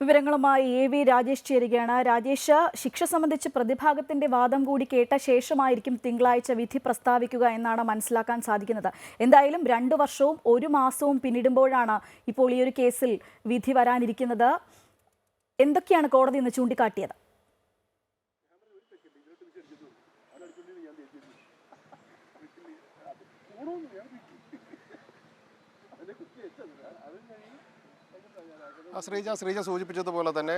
വിവരങ്ങളുമായി A V Rajesh ചേരുകയാണ്. രാജേഷ് ശിക്ഷ സംബന്ധിച്ച് പ്രതിഭാഗത്തിന്റെ വാദം കൂടി കേട്ട ശേഷമായിരിക്കും തിങ്കളാഴ്ച വിധി പ്രസ്താവിക്കുക എന്നാണ് മനസ്സിലാക്കാൻ സാധിക്കുന്നത്. എന്തായാലും രണ്ടു വർഷവും ഒരു മാസവും പിന്നിടുമ്പോഴാണ് ഇപ്പോൾ ഈ ഒരു കേസിൽ വിധി വരാനിരിക്കുന്നത്. എന്തൊക്കെയാണ് കോടതി ഇന്ന് ചൂണ്ടിക്കാട്ടിയത്? ആ, ശ്രീജ ശ്രീജ സൂചിപ്പിച്ചതുപോലെ തന്നെ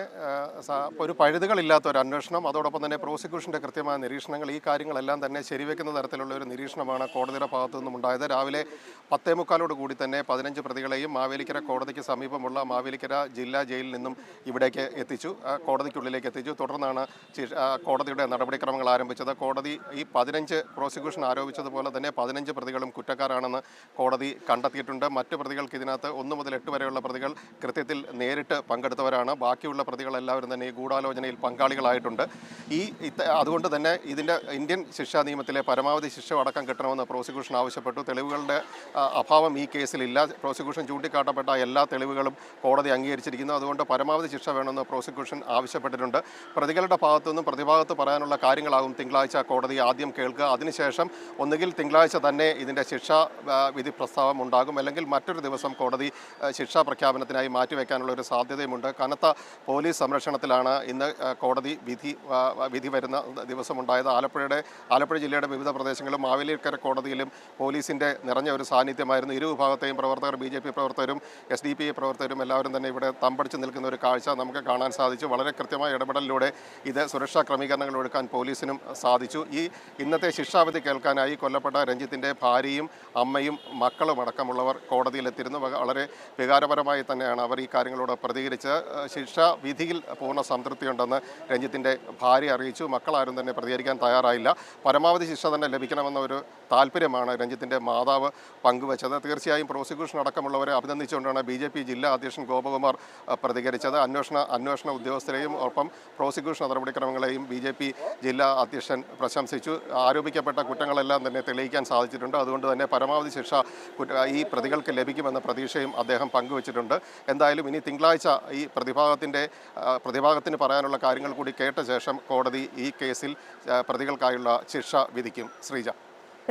ഒരു പഴുതുകളില്ലാത്ത ഒരു അന്വേഷണം അതോടൊപ്പം തന്നെ പ്രോസിക്യൂഷന്റെ കൃത്യമായ നിരീക്ഷണങ്ങൾ ഈ കാര്യങ്ങളെല്ലാം തന്നെ ശരിവെക്കുന്ന തരത്തിലുള്ള ഒരു നിരീക്ഷണമാണ് കോടതിയുടെ ഭാഗത്തു നിന്നും ഉണ്ടായത്. രാവിലെ പത്തേ മുക്കാലോട് കൂടി തന്നെ പതിനഞ്ച് പ്രതികളെയും മാവേലിക്കര കോടതിക്ക് സമീപമുള്ള മാവേലിക്കര ജില്ലാ ജയിലിൽ നിന്നും ഇവിടേക്ക് എത്തിച്ചു. കോടതിക്കുള്ളിലേക്ക് എത്തിച്ചു. തുടർന്നാണ് കോടതിയുടെ നടപടിക്രമങ്ങൾ ആരംഭിച്ചത്. കോടതി ഈ പതിനഞ്ച് പ്രോസിക്യൂഷൻ ആരോപിച്ചതുപോലെ തന്നെ പതിനഞ്ച് പ്രതികളും കുറ്റക്കാരാണെന്ന് കോടതി കണ്ടെത്തിയിട്ടുണ്ട്. മറ്റു പ്രതികൾക്ക് ഇതിനകത്ത് ഒന്ന് മുതൽ എട്ട് വരെയുള്ള പ്രതികൾ കൃത്യത്തിൽ നേരിട്ട് പങ്കെടുത്തവരാണ്. ബാക്കിയുള്ള പ്രതികളെല്ലാവരും തന്നെ ഈ ഗൂഢാലോചനയിൽ പങ്കാളികളായിട്ടുണ്ട്. ഈ അതുകൊണ്ട് തന്നെ ഇതിന്റെ ഇന്ത്യൻ ശിക്ഷാ നിയമത്തിലെ പരമാവധി ശിക്ഷ അടക്കം കിട്ടണമെന്ന് പ്രോസിക്യൂഷൻ ആവശ്യപ്പെട്ടു. തെളിവുകളുടെ അഭാവം ഈ കേസിലില്ല. പ്രോസിക്യൂഷൻ ചൂണ്ടിക്കാട്ടപ്പെട്ട എല്ലാ തെളിവുകളും കോടതി അംഗീകരിച്ചിരിക്കുന്നു. അതുകൊണ്ട് പരമാവധി ശിക്ഷ വേണമെന്ന് പ്രോസിക്യൂഷൻ ആവശ്യപ്പെട്ടിട്ടുണ്ട്. പ്രതികളുടെ ഭാഗത്തു നിന്നും പ്രതിഭാഗത്ത് പറയാനുള്ള കാര്യങ്ങളാകും തിങ്കളാഴ്ച കോടതി ആദ്യം കേൾക്കുക. അതിനുശേഷം ഒന്നുകിൽ തിങ്കളാഴ്ച തന്നെ ഇതിന്റെ ശിക്ഷാ വിധി പ്രസ്താവം ഉണ്ടാകും. അല്ലെങ്കിൽ മറ്റൊരു ദിവസം കോടതി ശിക്ഷാ പ്രഖ്യാപനത്തിനായി മാറ്റിവെക്കാനുള്ള ഒരു സാധ്യതയുമുണ്ട്. കനത്ത പോലീസ് സംരക്ഷണത്തിലാണ് ഇന്ന് കോടതി വിധി വിധി വരുന്ന ദിവസമുണ്ടായത്. ആലപ്പുഴയുടെ ആലപ്പുഴ ജില്ലയുടെ വിവിധ പ്രദേശങ്ങളിലും മാവേലിക്കര കോടതിയിലും പോലീസിന്റെ നിറഞ്ഞ ഒരു സാന്നിധ്യമായിരുന്നു. ഇരു വിഭാഗത്തെയും പ്രവർത്തകർ ബി ജെ പി പ്രവർത്തകരും എസ് ഡി പി പ്രവർത്തകരും എല്ലാവരും തന്നെ ഇവിടെ തമ്പടിച്ച് നിൽക്കുന്ന ഒരു കാഴ്ച നമുക്ക് കാണാൻ സാധിച്ചു. വളരെ കൃത്യമായ ഇടപെടലിലൂടെ ഇത് സുരക്ഷാ ക്രമീകരണങ്ങൾ ഒഴുക്കാൻ പോലീസിനും സാധിച്ചു. ഈ ഇന്നത്തെ ശിക്ഷാവിധി കേൾക്കാനായി കൊല്ലപ്പെട്ട രഞ്ജിത്തിന്റെ ഭാര്യയും അമ്മയും മക്കളും അടക്കമുള്ളവർ കോടതിയിലെത്തിയിരുന്നു. വളരെ വികാരപരമായി തന്നെയാണ് അവർ ഈ കാര്യങ്ങളോട് പ്രതികരിച്ച് ശിക്ഷ വിധിയിൽ പൂർണ സംതൃപ്തിയുണ്ടെന്ന് രഞ്ജിത്തിന്റെ ഭാര്യ അറിയിച്ചു. മക്കളാരും തന്നെ പ്രതികരിക്കാൻ തയ്യാറായില്ല. പരമാവധി ശിക്ഷ തന്നെ ലഭിക്കണമെന്ന ഒരു താല്പര്യമാണ് രഞ്ജിത്തിന്റെ മാതാവ് പങ്കുവച്ചത്. തീർച്ചയായും പ്രോസിക്യൂഷൻ അടക്കമുള്ളവരെ അഭിനന്ദിച്ചുകൊണ്ടാണ് ബി ജെ പി ജില്ലാ അധ്യക്ഷൻ ഗോപകുമാർ പ്രതികരിച്ചത്. അന്വേഷണ അന്വേഷണ ഉദ്യോഗസ്ഥരെയും ഒപ്പം പ്രോസിക്യൂഷൻ നടപടിക്രമങ്ങളെയും ബി ജെ പി ജില്ലാ അധ്യക്ഷൻ പ്രശംസിച്ചു. ആരോപിക്കപ്പെട്ട കുറ്റങ്ങളെല്ലാം തന്നെ തെളിയിക്കാൻ സാധിച്ചിട്ടുണ്ട്. അതുകൊണ്ട് തന്നെ പരമാവധി ശിക്ഷ ഈ പ്രതികൾക്ക് ലഭിക്കുമെന്ന പ്രതീക്ഷയും അദ്ദേഹം പങ്കുവച്ചിട്ടുണ്ട്. എന്തായാലും ഇനി തിങ്കളാഴ്ച ഈ പ്രതിഭാഗത്തിന്റെ പ്രതിഭാഗത്തിന് പറയാനുള്ള കാര്യങ്ങൾ കൂടി കേട്ട ശേഷം കോടതി ഈ കേസിൽ പ്രതികൾക്കായുള്ള ശിക്ഷ വിധിക്കും. ശ്രീജ.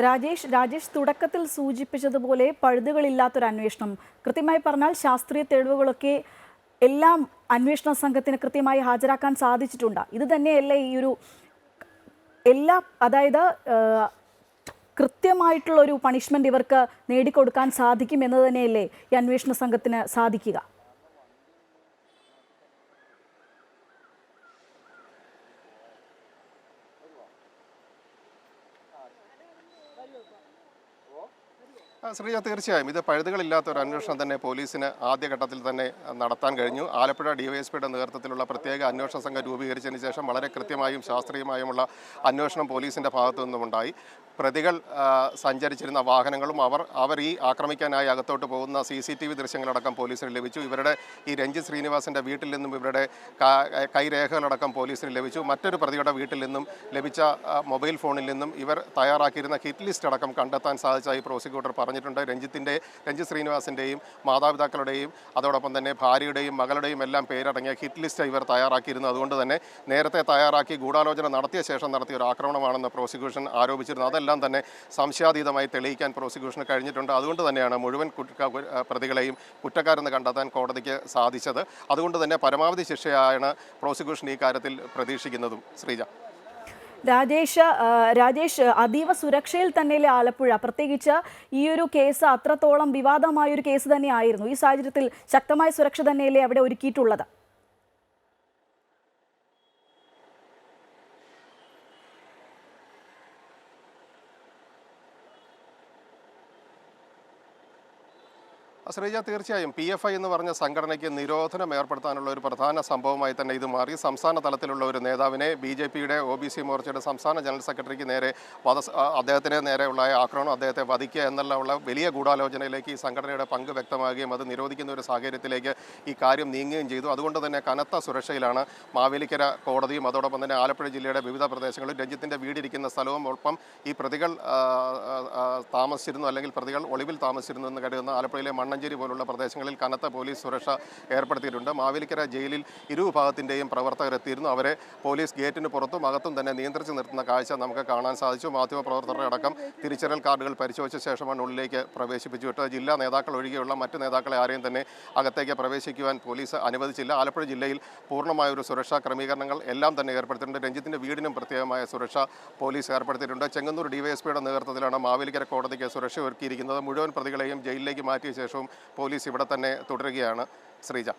രാജേഷ് രാജേഷ് തുടക്കത്തിൽ സൂചിപ്പിച്ചതുപോലെ പഴുതുകളില്ലാത്തൊരു അന്വേഷണം. കൃത്യമായി പറഞ്ഞാൽ ശാസ്ത്രീയ തെളിവുകളൊക്കെ എല്ലാം അന്വേഷണ സംഘത്തിന് കൃത്യമായി ഹാജരാക്കാൻ സാധിച്ചിട്ടുണ്ട്. ഇത് തന്നെയല്ലേ ഈ ഒരു എല്ലാ അതായത് കൃത്യമായിട്ടുള്ള ഒരു പണിഷ്മെന്റ് ഇവർക്ക് നേടിക്കൊടുക്കാൻ സാധിക്കും എന്ന് തന്നെയല്ലേ ഈ അന്വേഷണ സംഘത്തിന് സാധിക്കുക? loco. ശ്രീജ തീർച്ചയായും. ഇത് പഴുതുകളില്ലാത്ത ഒരു അന്വേഷണം തന്നെ പോലീസിന് ആദ്യഘട്ടത്തിൽ തന്നെ നടത്താൻ കഴിഞ്ഞു. ആലപ്പുഴ ഡിവൈഎസ്പിയുടെ നേതൃത്വത്തിലുള്ള പ്രത്യേക അന്വേഷണ സംഘം രൂപീകരിച്ചതിന് ശേഷം വളരെ കൃത്യമായും ശാസ്ത്രീയമായുമുള്ള അന്വേഷണം പോലീസിന്റെ ഭാഗത്തു നിന്നുമുണ്ടായി. പ്രതികൾ സഞ്ചരിച്ചിരുന്ന വാഹനങ്ങളും അവർ അവർ ഈ ആക്രമിക്കാനായി അകത്തോട്ട് പോകുന്ന സി സി ടി വി ദൃശ്യങ്ങളടക്കം പോലീസിന് ലഭിച്ചു. ഇവരുടെ ഈ രഞ്ജിത് ശ്രീനിവാസിന്റെ വീട്ടിൽ നിന്നും ഇവരുടെ കൈരേഖകളടക്കം പോലീസിന് ലഭിച്ചു. മറ്റൊരു പ്രതിയുടെ വീട്ടിൽ നിന്നും ലഭിച്ച മൊബൈൽ ഫോണിൽ നിന്നും ഇവർ തയ്യാറാക്കിയിരുന്ന ഹിറ്റ് ലിസ്റ്റ് അടക്കം കണ്ടെത്താൻ സാധിച്ചതായി പ്രോസിക്യൂട്ടർ പറഞ്ഞിട്ടുണ്ട്. രഞ്ജിത്തിന്റെ രഞ്ജിത്ത് ശ്രീനിവാസിന്റെയും മാതാപിതാക്കളുടെയും അതോടൊപ്പം തന്നെ ഭാര്യയുടെയും മകളുടെയും എല്ലാം പേരടങ്ങിയ ഹിറ്റ് ലിസ്റ്റ് ഇവർ തയ്യാറാക്കിയിരുന്നു. അതുകൊണ്ട് തന്നെ നേരത്തെ തയ്യാറാക്കി ഗൂഢാലോചന നടത്തിയ ശേഷം നടത്തിയ ഒരു ആക്രമണമാണെന്ന് പ്രോസിക്യൂഷൻ ആരോപിച്ചിരുന്നു. അതെല്ലാം തന്നെ സംശയാതീതമായി തെളിയിക്കാൻ പ്രോസിക്യൂഷന് കഴിഞ്ഞിട്ടുണ്ട്. അതുകൊണ്ട് തന്നെയാണ് മുഴുവൻ പ്രതികളെയും കുറ്റക്കാരെന്ന് കണ്ടെത്താൻ കോടതിക്ക് സാധിച്ചത്. അതുകൊണ്ട് തന്നെ പരമാവധി ശിക്ഷയാണ് പ്രോസിക്യൂഷൻ ഈ കാര്യത്തിൽ പ്രതീക്ഷിക്കുന്നതും. ശ്രീജ. രാജേഷ് രാജേഷ് അതീവ സുരക്ഷയിൽ തന്നെയല്ലേ ആലപ്പുഴ? പ്രത്യേകിച്ച് ഈ ഒരു കേസ് അത്രത്തോളം വിവാദമായ ഒരു കേസ് തന്നെയായിരുന്നു. ഈ സാഹചര്യത്തിൽ ശക്തമായ സുരക്ഷ തന്നെയല്ലേ അവിടെ ഒരുക്കിയിട്ടുള്ളത്? ശ്രീജ തീർച്ചയായും പി എഫ് ഐ എന്ന് പറഞ്ഞ സംഘടനയ്ക്ക് നിരോധനം ഏർപ്പെടുത്താനുള്ള ഒരു പ്രധാന സംഭവമായി തന്നെ ഇത് മാറി. സംസ്ഥാന തലത്തിലുള്ള ഒരു നേതാവിനെ ബി ജെ പിയുടെ ഒ ബി സി മോർച്ചയുടെ സംസ്ഥാന ജനറൽ സെക്രട്ടറിക്ക് നേരെ വധ അദ്ദേഹത്തിന് നേരെയുള്ള ആക്രമണം അദ്ദേഹത്തെ വധിക്കുക എന്നുള്ള വലിയ ഗൂഢാലോചനയിലേക്ക് ഈ സംഘടനയുടെ പങ്ക് വ്യക്തമാകുകയും അത് നിരോധിക്കുന്ന ഒരു സാഹചര്യത്തിലേക്ക് ഈ കാര്യം നീങ്ങുകയും ചെയ്തു. അതുകൊണ്ട് തന്നെ കനത്ത സുരക്ഷയിലാണ് മാവേലിക്കര കോടതിയും അതോടൊപ്പം തന്നെ ആലപ്പുഴ ജില്ലയുടെ വിവിധ പ്രദേശങ്ങളിൽ രഞ്ജിത്തിന്റെ വീടിരിക്കുന്ന സ്ഥലവും ഒപ്പം ഈ പ്രതികൾ താമസിച്ചിരുന്നു അല്ലെങ്കിൽ പ്രതികൾ ഒളിവിൽ താമസിച്ചിരുന്നു എന്ന് കരുതുന്ന ആലപ്പുഴയിലെ മണ്ണഞ്ചേരി വടക്കാഞ്ചേരി പോലുള്ള പ്രദേശങ്ങളിൽ കനത്ത പോലീസ് സുരക്ഷ ഏർപ്പെടുത്തിയിട്ടുണ്ട്. മാവേലിക്കര ജയിലിൽ ഇരുവിഭാഗത്തിന്റെയും പ്രവർത്തകർ എത്തിയിരുന്നു അവരെ. പോലീസ് ഗേറ്റിന് പുറത്തും അകത്തും തന്നെ നിയന്ത്രിച്ച് നിർത്തുന്ന കാഴ്ച നമുക്ക് കാണാൻ സാധിച്ചു. മാധ്യമപ്രവർത്തകരുടെ അടക്കം തിരിച്ചറിയൽ കാർഡുകൾ പരിശോധിച്ച ശേഷമാണ് ഉള്ളിലേക്ക് പ്രവേശിപ്പിച്ചു വിട്ടത്. ജില്ലാ നേതാക്കൾ ഒഴികെയുള്ള മറ്റ് നേതാക്കളെ ആരെയും തന്നെ അകത്തേക്ക് പ്രവേശിക്കുവാൻ പോലീസ് അനുവദിച്ചില്ല. ആലപ്പുഴ ജില്ലയിൽ പൂർണമായ ഒരു സുരക്ഷാ ക്രമീകരണങ്ങൾ എല്ലാം തന്നെ ഏർപ്പെടുത്തിയിട്ടുണ്ട്. രഞ്ജിത്തിന്റെ വീടിനും പ്രത്യേകമായ സുരക്ഷ പോലീസ് ഏർപ്പെടുത്തിയിട്ടുണ്ട്. ചെങ്ങന്നൂർ ഡിവൈഎസ്പിയുടെ നേതൃത്വത്തിലാണ് മാവേലിക്കര കോടതിക്ക് സുരക്ഷ ഒരുക്കിയിരിക്കുന്നത് മുഴുവൻ പ്രതികളെയും ജയിലിലേക്ക് മാറ്റിയ ശേഷവും പോലീസ് ഇവിടെ തന്നെ തുടരുകയാണ് ശ്രീജ.